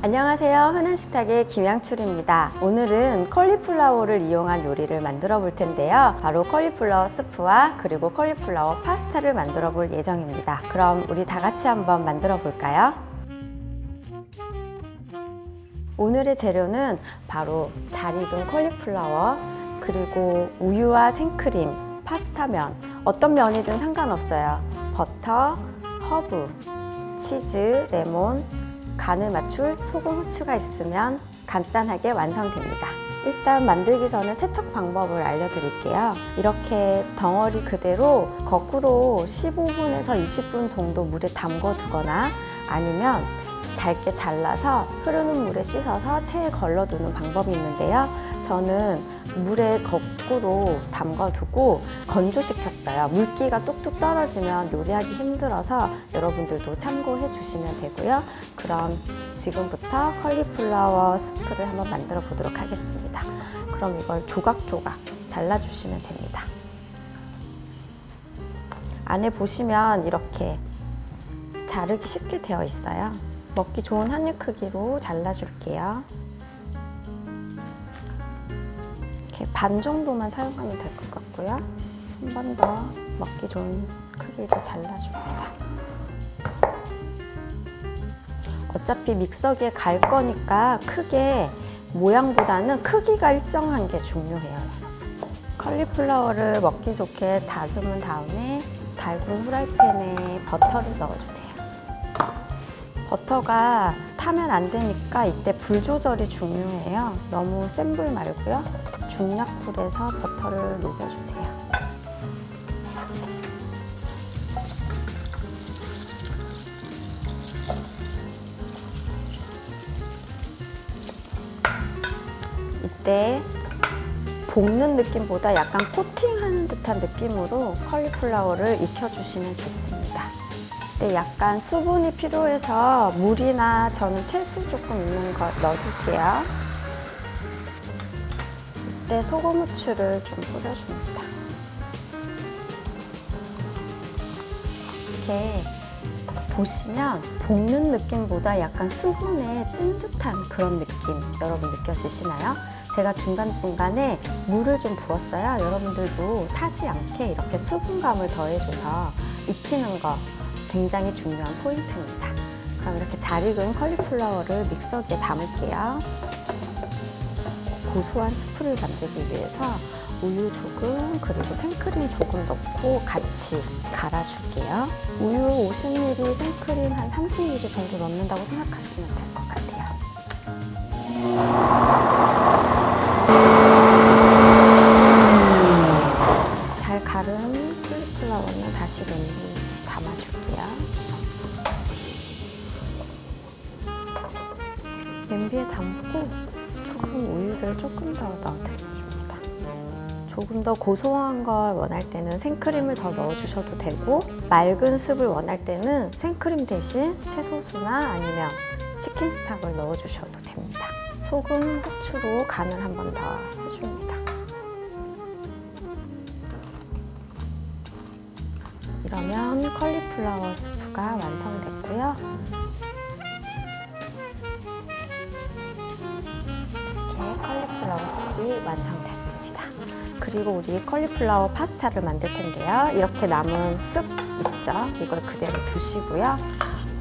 안녕하세요. 흔한 식탁의 김양출입니다. 오늘은 컬리플라워를 이용한 요리를 만들어 볼 텐데요. 바로 컬리플라워 스프와 그리고 컬리플라워 파스타를 만들어 볼 예정입니다. 그럼 우리 다 같이 한번 만들어 볼까요? 오늘의 재료는 바로 잘 익은 컬리플라워, 그리고 우유와 생크림, 파스타면, 어떤 면이든 상관없어요. 버터, 허브, 치즈, 레몬, 간을 맞출 소금, 후추가 있으면 간단하게 완성됩니다. 일단 만들기 전에 세척 방법을 알려드릴게요. 이렇게 덩어리 그대로 거꾸로 15분에서 20분 정도 물에 담궈 두거나 아니면 잘게 잘라서 흐르는 물에 씻어서 체에 걸러두는 방법이 있는데요. 저는 물에 거꾸로 담궈두고 건조시켰어요. 물기가 뚝뚝 떨어지면 요리하기 힘들어서 여러분들도 참고해 주시면 되고요. 그럼 지금부터 컬리플라워 스프를 한번 만들어 보도록 하겠습니다. 그럼 이걸 조각조각 잘라주시면 됩니다. 안에 보시면 이렇게 자르기 쉽게 되어 있어요. 먹기 좋은 한입 크기로 잘라줄게요. 이렇게 반 정도만 사용하면 될 것 같고요. 한 번 더 먹기 좋은 크기로 잘라줍니다. 어차피 믹서기에 갈 거니까 크게 모양보다는 크기가 일정한 게 중요해요. 컬리플라워를 먹기 좋게 다듬은 다음에 달군 후라이팬에 버터를 넣어주세요. 버터가 타면 안 되니까 이때 불 조절이 중요해요. 너무 센 불 말고요. 중약불에서 버터를 녹여주세요. 이때 볶는 느낌보다 약간 코팅하는 듯한 느낌으로 컬리플라워를 익혀주시면 좋습니다. 네, 약간 수분이 필요해서 물이나 저는 채수 조금 있는 거 넣어줄게요. 이때 소금 후추를 좀 뿌려줍니다. 이렇게 보시면 볶는 느낌보다 약간 수분에 찐 듯한 그런 느낌 여러분 느껴지시나요? 제가 중간중간에 물을 좀 부었어요. 여러분들도 타지 않게 이렇게 수분감을 더해줘서 익히는 거 굉장히 중요한 포인트입니다. 그럼 이렇게 잘 익은 컬리플라워를 믹서기에 담을게요. 고소한 스프를 만들기 위해서 우유 조금 그리고 생크림 조금 넣고 같이 갈아줄게요. 우유 50ml, 생크림 한 30ml 정도 넣는다고 생각하시면 될 것 같아요. 우유를 조금 더 넣어드립니다. 조금 더 고소한 걸 원할 때는 생크림을 더 넣어주셔도 되고 맑은 습을 원할 때는 생크림 대신 채소수나 아니면 치킨 스탁을 넣어주셔도 됩니다. 소금, 후추로 간을 한 번 더 해줍니다. 이러면 컬리플라워 스프가 완성됐고요. 스프가 완성됐습니다. 그리고 우리 컬리플라워 파스타를 만들 텐데요. 이렇게 남은 습 있죠? 이걸 그대로 두시고요.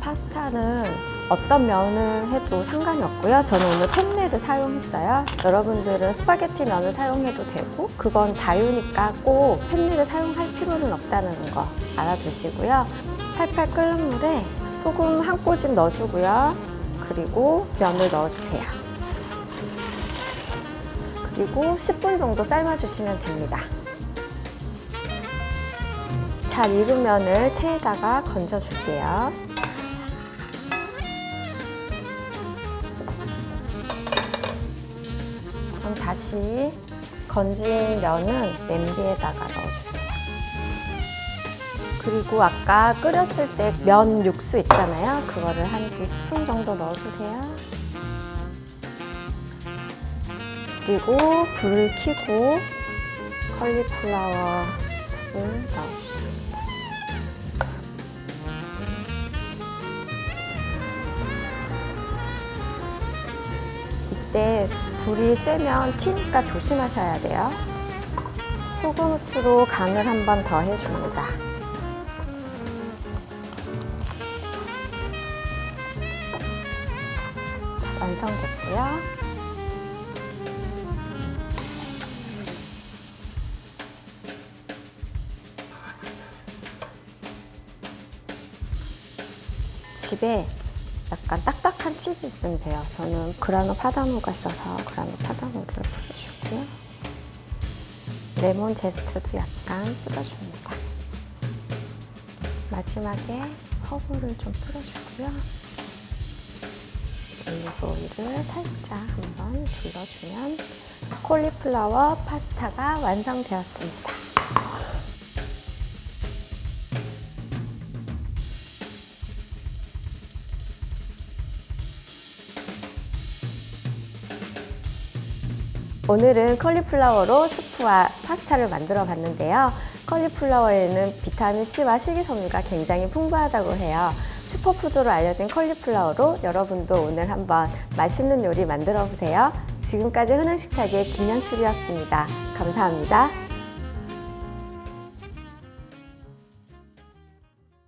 파스타는 어떤 면을 해도 상관이 없고요. 저는 오늘 펜네를 사용했어요. 여러분들은 스파게티 면을 사용해도 되고 그건 자유니까 꼭 펜네를 사용할 필요는 없다는 거 알아두시고요. 팔팔 끓는 물에 소금 한 꼬집 넣어주고요. 그리고 면을 넣어주세요. 그리고 10분 정도 삶아주시면 됩니다. 잘 익은 면을 체에다가 건져줄게요. 그럼 다시 건진 면은 냄비에다가 넣어주세요. 그리고 아까 끓였을 때 면 육수 있잖아요. 그거를 한 두 스푼 정도 넣어주세요. 그리고 불을 켜고 컬리플라워 를 넣어주십니다. 때 불이 세면 튀니까 조심하셔야 돼요. 소금 후추로 간을 한 번 더 해줍니다. 완성됐고요. 집에 약간 딱딱한 치즈 있으면 돼요. 저는 그라노 파다노가 있어서 그라노 파다노를 뿌려주고요. 레몬 제스트도 약간 뿌려줍니다. 마지막에 허브를 좀 뿌려주고요. 올리브 오일을 살짝 한번 둘러주면 콜리플라워 파스타가 완성되었습니다. 오늘은 컬리플라워로 스프와 파스타를 만들어 봤는데요. 컬리플라워에는 비타민 C와 식이섬유가 굉장히 풍부하다고 해요. 슈퍼푸드로 알려진 컬리플라워로 여러분도 오늘 한번 맛있는 요리 만들어 보세요. 지금까지 흔한 식탁의 김양출이었습니다. 감사합니다.